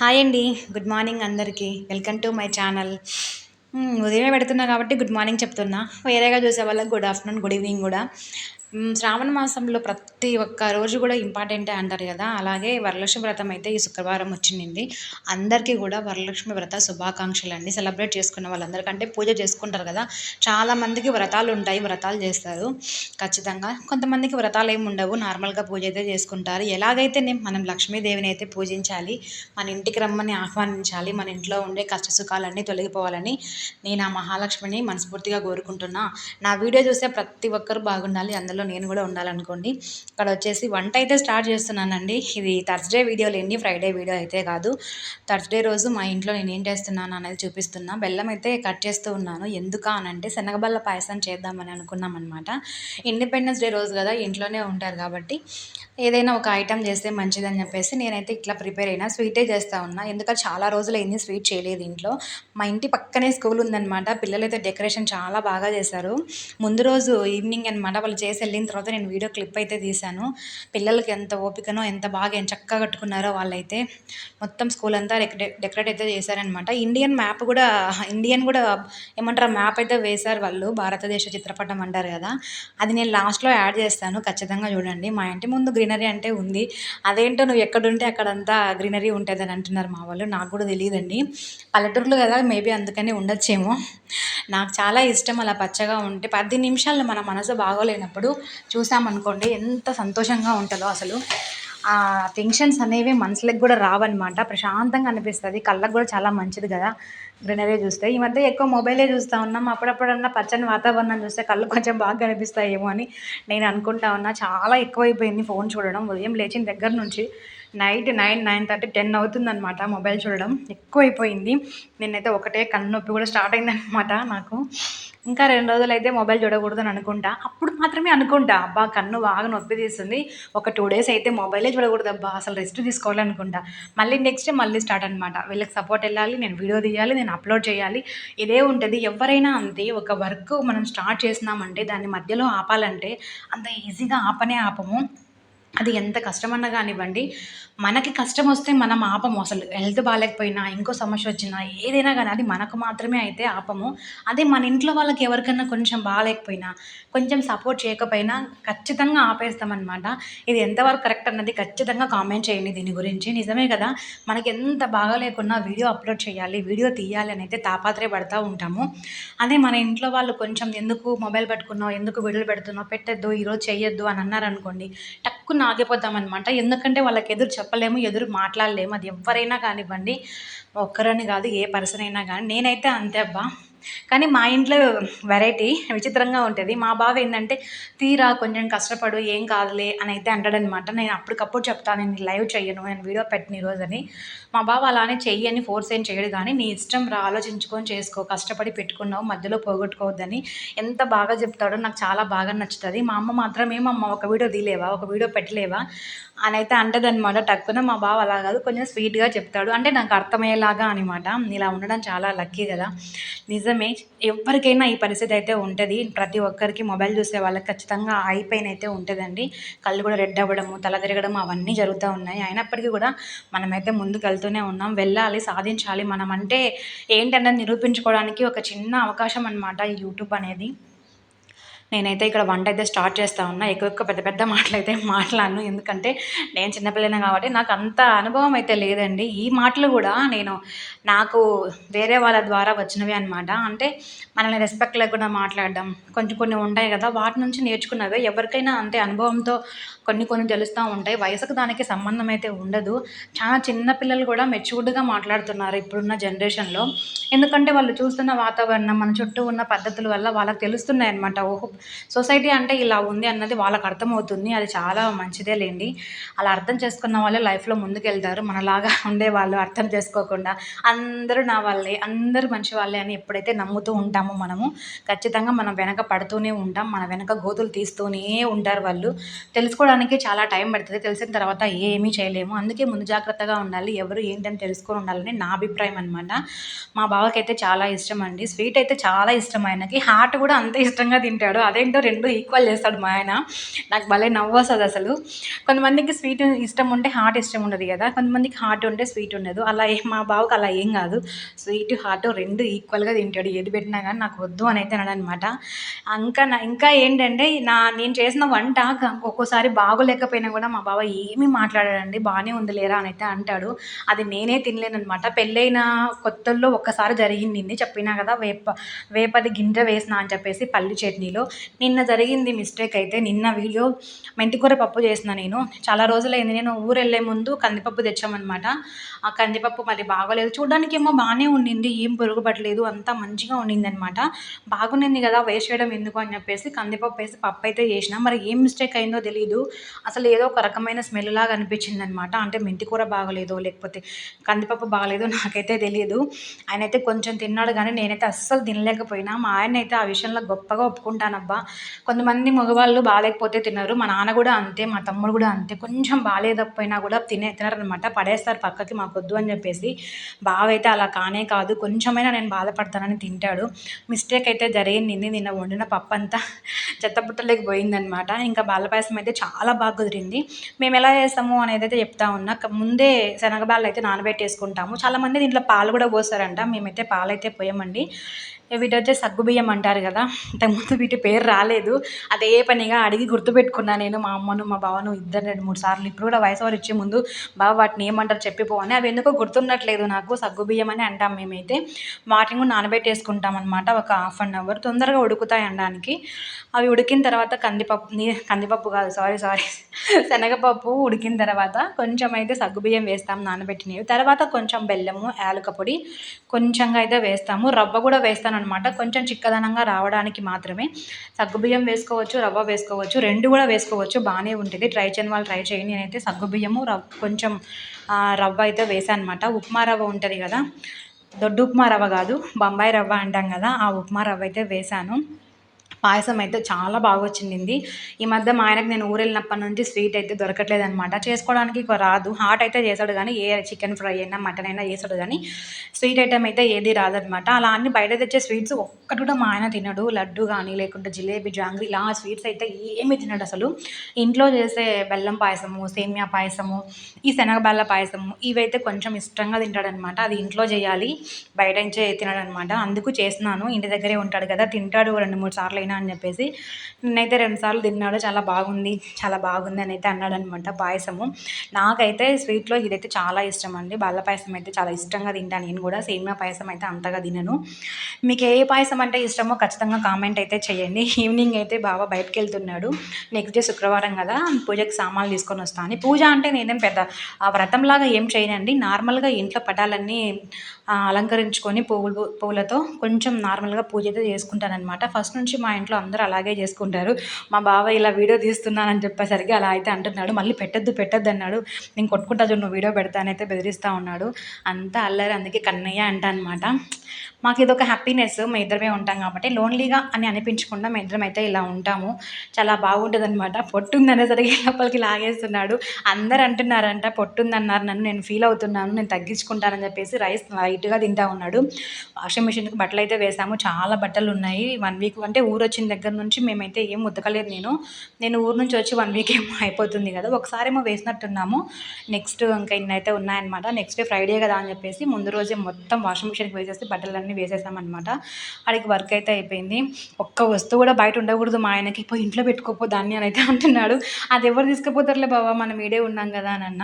Hi అండి. Good morning అందరికీ. Welcome to my channel. ఉదయమే పెడుతున్నా కాబట్టి గుడ్ మార్నింగ్ చెప్తున్నా. వేరేగా చూసే వాళ్ళకి గుడ్ ఆఫ్టర్నూన్ గుడ్ ఈవినింగ్ కూడా. శ్రావణ మాసంలో ప్రతి ఒక్క రోజు కూడా ఇంపార్టెంటే అంటారు కదా. అలాగే వరలక్ష్మి వ్రతం అయితే ఈ శుక్రవారం వచ్చింది. అందరికీ కూడా వరలక్ష్మి వ్రత శుభాకాంక్షలు అండి. సెలబ్రేట్ చేసుకున్న వాళ్ళందరికంటే పూజ చేసుకుంటారు కదా. చాలామందికి వ్రతాలు ఉంటాయి వ్రతాలు చేస్తారు. ఖచ్చితంగా కొంతమందికి వ్రతాలు ఏమి ఉండవు. నార్మల్గా పూజ అయితే చేసుకుంటారు. ఎలాగైతే నేను మనం లక్ష్మీదేవిని అయితే పూజించాలి మన ఇంటికి రమ్మని ఆహ్వానించాలి మన ఇంట్లో ఉండే కష్ట సుఖాలన్నీ తొలగిపోవాలని నేను ఆ మహాలక్ష్మిని మనస్ఫూర్తిగా కోరుకుంటున్నా. నా వీడియో చూస్తే ప్రతి ఒక్కరు బాగుండాలి. అందులో వీడియోలో నేను కూడా ఉండాలనుకోండి. ఇక్కడ వచ్చేసి వంట అయితే స్టార్ట్ చేస్తున్నానండి. ఇది థర్స్డే వీడియో లేని ఫ్రైడే వీడియో అయితే కాదు. థర్స్డే రోజు మా ఇంట్లో నేను ఏం చేస్తున్నాను అనేది చూపిస్తున్నా. బెల్లం అయితే కట్ చేస్తూ ఉన్నాను. ఎందుక అనంటే శనగబల్ల పాయసం చేద్దామని అనుకున్నాం అనమాట ఇండిపెండెన్స్ డే రోజు కదా ఇంట్లోనే ఉంటారు కాబట్టి ఏదైనా ఒక ఐటెం చేస్తే మంచిదని చెప్పేసి నేనైతే ఇట్లా ప్రిపేర్ అయినా స్వీటే చేస్తూ ఉన్నా. ఎందుకంటే చాలా రోజులు అయింది స్వీట్ చేయలేదు ఇంట్లో. మా ఇంటి పక్కనే స్కూల్ ఉందన్నమాట. పిల్లలైతే డెకరేషన్ చాలా బాగా చేశారు. ముందు రోజు ఈవినింగ్ అనమాట వాళ్ళు చేసే వెళ్ళిన తర్వాత నేను వీడియో క్లిప్ అయితే తీశాను. పిల్లలకి ఎంత ఓపికనో ఎంత బాగా ఎంత చక్కగా కట్టుకున్నారో వాళ్ళైతే మొత్తం స్కూల్ అంతా డెకరేట్ అయితే చేశారనమాట ఇండియన్ మ్యాప్ కూడా ఇండియన్ కూడా ఏమంటారు మ్యాప్ అయితే వేశారు వాళ్ళు. భారతదేశ చిత్రపటం అంటారు కదా. అది నేను లాస్ట్లో యాడ్ చేస్తాను ఖచ్చితంగా చూడండి. మా ఇంటి ముందు గ్రీనరీ అంటే ఉంది. అదేంటో నువ్వు ఎక్కడుంటే అక్కడంతా గ్రీనరీ ఉంటుంది అని అంటున్నారు మా వాళ్ళు. నాకు కూడా తెలియదండి. పల్లెటూరులో కదా మేబీ అందుకని ఉండొచ్చేమో. నాకు చాలా ఇష్టం అలా పచ్చగా ఉంటే. పది నిమిషాలు మన మనసు బాగోలేనప్పుడు చూసామనుకోండి ఎంత సంతోషంగా ఉంటుందో అసలు. ఆ టెన్షన్స్ అనేవి మనసులకు కూడా రావన్నమాట. ప్రశాంతంగా అనిపిస్తుంది. కళ్ళకు కూడా చాలా మంచిది కదా. గ్రీనరీ చూస్తే. ఈ మధ్య ఎక్కువ మొబైలే చూస్తూ ఉన్నాం. అప్పుడప్పుడన్నా పచ్చని వాతావరణం చూస్తే కళ్ళు కొంచెం బాగా కనిపిస్తాయేమో అని నేను అనుకుంటా ఉన్నా. చాలా ఎక్కువైపోయింది ఫోన్ చూడడం. ఉదయం లేచిన దగ్గర నుంచి night nine nine thirty ten అవుతుందనమాట మొబైల్ చూడడం. ఎక్కువైపోయింది. నేనైతే ఒకటే కన్ను నొప్పి కూడా స్టార్ట్ అయిందనమాట నాకు. ఇంకా రెండు రోజులు అయితే మొబైల్ చూడకూడదు అని అనుకుంటా. అప్పుడు మాత్రమే అనుకుంటా అబ్బా కన్ను బాగా నొప్పి తీస్తుంది. ఒక టూ డేస్ అయితే మొబైలే చూడకూడదు అబ్బా అసలు రెస్ట్ తీసుకోవాలనుకుంటా. మళ్ళీ నెక్స్ట్ మళ్ళీ స్టార్ట్ అనమాట వీళ్ళకి సపోర్ట్ వెళ్ళాలి నేను వీడియో తీయాలి నేను అప్లోడ్ చేయాలి. ఇదే ఉంటుంది. ఎవరైనా అంతే ఒక వర్క్ మనం స్టార్ట్ చేసినామంటే దాన్ని మధ్యలో ఆపాలంటే అంత ఈజీగా ఆపనే ఆపము. అది ఎంత కష్టమన్నా కానివ్వండి మనకి కష్టం వస్తే మనం ఆపము. అసలు హెల్త్ బాగాలేకపోయినా ఇంకో సమస్య వచ్చినా ఏదైనా కానీ అది మనకు మాత్రమే అయితే ఆపము. అదే మన ఇంట్లో వాళ్ళకి ఎవరికైనా కొంచెం బాగాలేకపోయినా కొంచెం సపోర్ట్ చేయకపోయినా ఖచ్చితంగా ఆపేస్తామన్నమాట. ఇది ఎంతవరకు కరెక్ట్ అన్నది ఖచ్చితంగా కామెంట్ చేయండి దీని గురించి. నిజమే కదా మనకి ఎంత బాగాలేకున్నా వీడియో అప్లోడ్ చేయాలి వీడియో తీయాలి అని అయితే తాపాత్రయపడుతూ ఉంటాము. అదే మన ఇంట్లో వాళ్ళు కొంచెం ఎందుకు మొబైల్ పెట్టుకున్నావు ఎందుకు వీడియోలు పెడుతున్నావు పెట్టద్దు ఈరోజు చేయొద్దు అని అన్నారనుకోండి టక్కున ఆగిపోతాం అనమాట ఎందుకంటే వాళ్ళకి ఎదురు చెప్పలేము ఎదురు మాట్లాడలేము. అది ఎవరైనా కానివ్వండి ఒక్కరని కాదు ఏ పర్సన్ అయినా కానీ. నేనైతే అంతే అబ్బా. కానీ మా ఇంట్లో వెరైటీ విచిత్రంగా ఉంటుంది. మా బావ ఏంటంటే తీరా కొంచెం కష్టపడు ఏం కాదులే అని అయితే అంటాడనమాట. నేను అప్పటికప్పుడు చెప్తాను నేను లైవ్ చెయ్యను నేను వీడియో పెట్టిన ఈరోజు అని. మా బావ అలానే చెయ్యి అని ఫోర్స్ ఏం చేయడు కానీ నీ ఇష్టం రా ఆలోచించుకొని చేసుకో కష్టపడి పెట్టుకున్నావు మధ్యలో పోగొట్టుకోవద్దని ఎంత బాగా చెప్తాడో నాకు చాలా బాగా నచ్చుతుంది. మా అమ్మ మాత్రం ఏమమ్మ ఒక వీడియో తీలేవా? ఒక వీడియో పెట్టలేవా? అని అయితే అంటదనమాట టక్కున. మా బావ అలా కాదు కొంచెం స్వీట్గా చెప్తాడు. అంటే నాకు అర్థమయ్యేలాగా అనమాట ఇలా ఉండడం చాలా లక్కీ కదా. నిజం నిజమే ఎవరికైనా ఈ పరిస్థితి అయితే ఉంటుంది. ప్రతి ఒక్కరికి మొబైల్ చూసే వాళ్ళకి ఖచ్చితంగా ఐ పెయిన్ అయితే ఉంటుందండి. కళ్ళు కూడా రెడ్ అవ్వడము తల తిరగడం అవన్నీ జరుగుతూ ఉన్నాయి. అయినప్పటికీ కూడా మనమైతే ముందుకు వెళ్తూనే ఉన్నాం. వెళ్ళాలి సాధించాలి. మనం అంటే ఏంటన్నది నిరూపించుకోవడానికి ఒక చిన్న అవకాశం అనమాట ఈ యూట్యూబ్ అనేది. నేనైతే ఇక్కడ వంట అయితే స్టార్ట్ చేస్తా ఉన్నా. ఎక్కువ ఎక్కువ పెద్ద పెద్ద మాటలు అయితే మాట్లాడను. ఎందుకంటే నేను చిన్నపిల్లని కాబట్టి నాకు అంత అనుభవం అయితే లేదండి. ఈ మాటలు కూడా నేను నాకు వేరే వాళ్ళ ద్వారా వచ్చినవి అనమాట అంటే మనల్ని రెస్పెక్ట్ లేకుండా మాట్లాడడం కొంచెం కొన్ని ఉంటాయి కదా వాటి నుంచి నేర్చుకున్నవే. ఎవరికైనా అంతే అనుభవంతో కొన్ని కొన్ని తెలుస్తూ ఉంటాయి. వయసుకు దానికి సంబంధం అయితే ఉండదు. చాలా చిన్న పిల్లలు కూడా మెచ్యూర్డ్గా మాట్లాడుతున్నారు ఇప్పుడున్న జనరేషన్లో. ఎందుకంటే వాళ్ళు చూస్తున్న వాతావరణం మన చుట్టూ ఉన్న పద్ధతుల వల్ల వాళ్ళకి తెలుస్తున్నాయి అనమాట ఓహో సొసైటీ అంటే ఇలా ఉంది అన్నది వాళ్ళకి అర్థమవుతుంది. అది చాలా మంచిదే లేండి. అలా అర్థం చేసుకున్న వాళ్ళే లైఫ్లో ముందుకెళ్తారు. మనలాగా ఉండే వాళ్ళు అర్థం చేసుకోకుండా అందరూ నా వాళ్ళే అందరూ మంచి వాళ్ళే అని ఎప్పుడైతే నమ్ముతూ ఉంటామో మనము ఖచ్చితంగా మనం వెనక పడుతూనే ఉంటాం. మన వెనక గోతులు తీస్తూనే ఉంటారు వాళ్ళు. తెలుసుకోవడానికి తెలుసుకోవడానికి చాలా టైం పడుతుంది. తెలిసిన తర్వాత ఏమీ చేయలేము. అందుకే ముందు జాగ్రత్తగా ఉండాలి. ఎవరు ఏంటని తెలుసుకొని ఉండాలని నా అభిప్రాయం అనమాట మా బావకైతే చాలా ఇష్టం అండి. స్వీట్ అయితే చాలా ఇష్టం ఆయనకి. హార్ట్ కూడా అంత ఇష్టంగా తింటాడు. అదేంటో రెండు ఈక్వల్ చేస్తాడు మా ఆయన. నాకు భలే నవ్వు వస్తుంది అసలు. కొంతమందికి స్వీట్ ఇష్టం ఉంటే హార్ట్ ఇష్టం ఉండదు కదా. కొంతమందికి హార్ట్ ఉంటే స్వీట్ ఉండదు. అలా ఏం మా బావకి అలా ఏం కాదు. స్వీట్ హార్ట్ రెండు ఈక్వల్గా తింటాడు. ఏది పెట్టినా కానీ నాకు వద్దు అని అయితే అనమాట ఇంకా నా ఇంకా ఏంటంటే నా నేను చేసిన వంట ఒక్కోసారి బాగోలేకపోయినా కూడా మా బావ ఏమీ మాట్లాడాడండి. బాగానే ఉంది లేరా అని అయితే అంటాడు. అది నేనే తినలేనమాట పెళ్ళైన కొత్తల్లో ఒక్కసారి జరిగింది. చెప్పినా కదా వేప వేపది గింజ వేసిన అని చెప్పేసి పల్లి చట్నీలో. నిన్న జరిగింది మిస్టేక్ అయితే. నిన్న వీడియో మెంతికూర పప్పు చేసిన నేను. చాలా రోజులైంది. నేను ఊరు వెళ్ళే ముందు కందిపప్పు తెచ్చామన్నమాట. ఆ కందిపప్పు మరి బాగోలేదు. చూడడానికి ఏమో బాగానే ఉండింది. ఏం పురుగు పట్టలేదు అంతా మంచిగా ఉండింది అనమాట బాగుండింది కదా వేస్ట్ చేయడం ఎందుకు అని చెప్పేసి కందిపప్పు వేసి పప్పు అయితే చేసిన. మరి ఏం మిస్టేక్ అయిందో తెలియదు అసలు ఏదో ఒక రకమైన స్మెల్ లాగా అనిపించింది అనమాట అంటే మెంతి కూర బాగలేదు లేకపోతే కందిపప్పు బాగలేదు నాకైతే తెలియదు ఆయన అయితే కొంచెం తిన్నాడు కానీ నేనైతే అస్సలు తినలేకపోయినా. మా ఆయన అయితే ఆ విషయంలో గొప్పగా ఒప్పుకుంటానబ్బా. కొంతమంది మగవాళ్ళు బాగాలేకపోతే తిన్నారు మా నాన్న కూడా అంతే. మా తమ్ముడు కూడా అంతే. కొంచెం బాగాలేకపోయినా కూడా తినే తినరనమాట. పడేస్తారు పక్కకి మాకొద్దు అని చెప్పేసి. బావ అయితే అలా కానే కాదు. కొంచెమైనా నేను బాధపడతానని తింటాడు. మిస్టేక్ అయితే జరిగింది. నిన్న వండిన పప్పు అంతా చెత్తబుట్టలోకి పోయిందనమాట. ఇంకా బాలపాయసం అయితే చాలా బాగా కుదిరింది. మేము ఎలా చేస్తాము అనేది అయితే చెప్తా ఉన్నా. ముందే శనగబాళ్ళు అయితే నానబెట్టేసుకుంటాము. చాలామంది దీంట్లో పాలు కూడా పోస్తారంట. మేమైతే పాలు అయితే పోయమండి వీటి వచ్చే సగ్గుబియ్యం అంటారు కదా ఇంతకుముందు వీటి పేరు రాలేదు. అదే పనిగా అడిగి గుర్తుపెట్టుకున్నా నేను మా అమ్మను మా బావను ఇద్దరు రెండు మూడు సార్లు. ఇప్పుడు కూడా వయసు వారు ఇచ్చే ముందు బాబా వాటిని ఏమంటారు చెప్పిపోవని అవి ఎందుకో గుర్తున్నట్లేదు నాకు. సగ్గుబియ్యం అని అంటాం మేమైతే. మార్నింగ్ కూడా నానబెట్టేసుకుంటాం అనమాట ఒక హాఫ్ అన్ అవర్. తొందరగా ఉడుకుతాయి అనడానికి. అవి ఉడికిన తర్వాత కందిపప్పు కందిపప్పు కాదు సారీ సారీ. శనగపప్పు ఉడికిన తర్వాత కొంచెం అయితే సగ్గుబియ్యం వేస్తాం నానబెట్టినవి. తర్వాత కొంచెం బెల్లము యాలక పొడి కొంచెంగా అయితే వేస్తాము. రవ్వ కూడా వేస్తాను అనమాట కొంచెం చిక్కదనంగా రావడానికి మాత్రమే. సగ్గుబియ్యం వేసుకోవచ్చు రవ్వ వేసుకోవచ్చు రెండు కూడా వేసుకోవచ్చు. బాగానే ఉంటుంది. ట్రై చేయని వాళ్ళు ట్రై చేయండి. నేనైతే సగ్గుబియ్యము రవ్ కొంచెం రవ్వ అయితే వేసాను అనమాట ఉప్మా రవ్వ ఉంటుంది కదా దొడ్డు ఉప్మా రవ్వ కాదు బొంబాయి రవ్వ అంటాం కదా ఆ ఉప్మా రవ్వ అయితే వేసాను. పాయసం అయితే చాలా బాగా వచ్చింది. ఈ మధ్య మా ఆయనకు నేను ఊరు వెళ్ళినప్పటి నుంచి స్వీట్ అయితే దొరకట్లేదు అనమాట చేసుకోవడానికి రాదు. హాట్ అయితే చేస్తాడు కానీ ఏ చికెన్ ఫ్రై అయినా మటన్ అయినా చేస్తాడు కానీ స్వీట్ ఐటమ్ అయితే ఏది రాదనమాట అలా అన్ని బయట తెచ్చే స్వీట్స్ ఒక్కటి కూడా మా ఆయన తినడు. లడ్డు కానీ లేకుంటే జిలేబీ జాంగ్రీ ఇలా స్వీట్స్ అయితే ఏమి తినడు అసలు. ఇంట్లో చేసే బెల్లం పాయసము సేమియా పాయసము ఈ శనగబెల్ల పాయసము ఇవైతే కొంచెం ఇష్టంగా తింటాడనమాట అది ఇంట్లో చేయాలి. బయట నుంచే తినడనమాట అందుకు చేస్తున్నాను. ఇంటి దగ్గరే ఉంటాడు కదా తింటాడు రెండు మూడు సార్లు అయినా అని చెప్పేసి నేనైతే రెండు సార్లు తిన్నాడు చాలా బాగుంది చాలా బాగుంది అని అయితే అన్నాడు అనమాట పాయసము. నాకైతే స్వీట్లో ఇదైతే చాలా ఇష్టం అండి. బల్ల పాయసం అయితే చాలా ఇష్టంగా తింటాను నేను కూడా సేమియా పాయసం అయితే అంతగా తినను. మీకు ఏ పాయసం అంటే ఇష్టమో ఖచ్చితంగా కామెంట్ అయితే చేయండి. ఈవినింగ్ అయితే బాబా బయటకు వెళ్తున్నాడు. నెక్స్ట్ డే శుక్రవారం కదా పూజకి సామాన్లు తీసుకొని వస్తాను పూజ అంటే నేనేం పెద్ద ఆ వ్రతంలాగా ఏం చేయనండి. నార్మల్గా ఇంట్లో పటాలన్నీ అలంకరించుకొని పువ్వులు పువ్వులతో కొంచెం నార్మల్గా పూజ అయితే చేసుకుంటానమాట ఫస్ట్ నుంచి మా ఇంట్లో అందరూ అలాగే చేసుకుంటారు. మా బావ ఇలా వీడియో తీస్తున్నానని చెప్పేసరికి అలా అయితే అంటున్నాడు. మళ్ళీ పెట్టద్దు పెట్టద్దు అన్నాడు. నేను కొట్టుకుంటా చూడు నువ్వు వీడియో పెడతానైతే బెదిరిస్తూ ఉన్నాడు. అంతా అల్లరి అందుకే కన్నయ్య అంట అనమాట మాకు ఇది ఒక హ్యాపీనెస్ మేము ఇద్దరమే ఉంటాం కాబట్టి లోన్లీగా అని అనిపించకుండా మేము ఇద్దరం అయితే ఇలా ఉంటాము. చాలా బాగుంటుంది అనమాట పొట్టుందనేసరికి లోపలికి లాగేస్తున్నాడు. అందరు అంటున్నారంట పొట్టుందన్నారు నన్ను నేను ఫీల్ అవుతున్నాను నేను తగ్గించుకుంటానని చెప్పేసి రైస్ లైట్గా తింటా ఉన్నాడు. వాషింగ్ మిషన్కి బట్టలు అయితే వేసాము. చాలా బట్టలు ఉన్నాయి. వన్ వీక్ అంటే ఊరు వచ్చిన దగ్గర నుంచి మేమైతే ఏం ఉతకలేదు నేను. నేను ఊరు నుంచి వచ్చి వన్ వీక్ ఏమో అయిపోతుంది కదా. ఒకసారి ఏమో వేసినట్టున్నాము. నెక్స్ట్ ఇంకా ఇన్ని అయితే ఉన్నాయన్నమాట. నెక్స్ట్ డే ఫ్రైడే కదా అని చెప్పేసి ముందు రోజే మొత్తం వాషింగ్ మిషన్కి వేసేసి బట్టలన్నీ వేసేసామన్నమాట. అడిగి వర్క్ అయితే అయిపోయింది. ఒక్క వస్తువు కూడా బయట ఉండకూడదు మా ఆయనకి. పోయి ఇంట్లో పెట్టుకోపో దాన్ని అని అయితే అంటున్నాడు. అది ఎవరు తీసుకుపోతారులే బాబా మనం ఈడే ఉన్నాం కదా అని అన్న.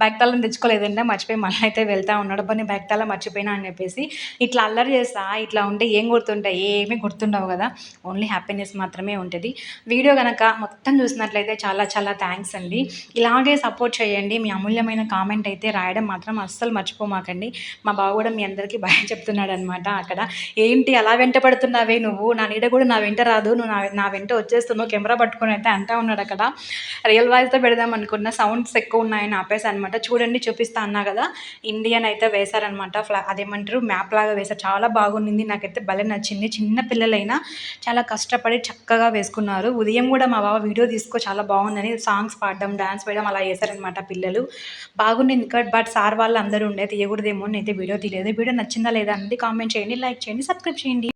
బ్యాగ్ తాళం తెచ్చుకోలేదంటే మర్చిపోయి మళ్ళీ అయితే వెళ్తా ఉన్నాడు. పని బ్యాగ్ తాళం మర్చిపోయినా అని చెప్పేసి ఇట్లా అల్లరి చేస్తా ఇట్లా ఉంటే ఏం గుర్తుంటాయి? ఏమీ గుర్తుండవు కదా. ఓన్లీ హ్యాపీనెస్ మాత్రమే ఉంటుంది. వీడియో కనుక మొత్తం చూసినట్లయితే చాలా చాలా థ్యాంక్స్ అండి. ఇలాగే సపోర్ట్ చేయండి. మీ అమూల్యమైన కామెంట్ అయితే రాయడం మాత్రం అస్సలు మర్చిపోమాకండి. మా బావ కూడా మీ అందరికీ భయం చెప్తున్నాడు అనమాట అక్కడ. ఏంటి అలా వెంట పడుతున్నావే నువ్వు? నా నీడ కూడా నా వెంట రాదు. నువ్వు నా నా వెంట వచ్చేస్తున్నావు. కెమెరా పట్టుకుని అయితే అంటా ఉన్నాడు అక్కడ. రియల్ వాయిస్తో పెడదాం అనుకున్న సౌండ్స్ ఎక్కువ ఉన్నాయని ఆపేసి అనమాట చూడండి చూపిస్తా అన్నా కదా. ఇండియన్ అయితే వేశారనమాట ఫ్లా అదేమంటారు? మ్యాప్ లాగా వేశారు. చాలా బాగుంది నాకైతే భలే నచ్చింది. చిన్న పిల్లలైనా చాలా కష్టపడి చక్కగా వేసుకున్నారు. ఉదయం కూడా మా బావ వీడియో తీసుకో చాలా బాగుందని సాంగ్స్ పాడడం డాన్స్ వేయడం అలా చేశారనమాట పిల్లలు. బాగుంది బట్ సార్ వాళ్ళు అందరూ ఉండే తీయకూడదేమో అయితే వీడియో తీయలేదు. వీడియో నచ్చిందా లేదా అనేది కామెంట్ చేయండి లైక్ చేయండి సబ్స్క్రైబ్ చేయండి.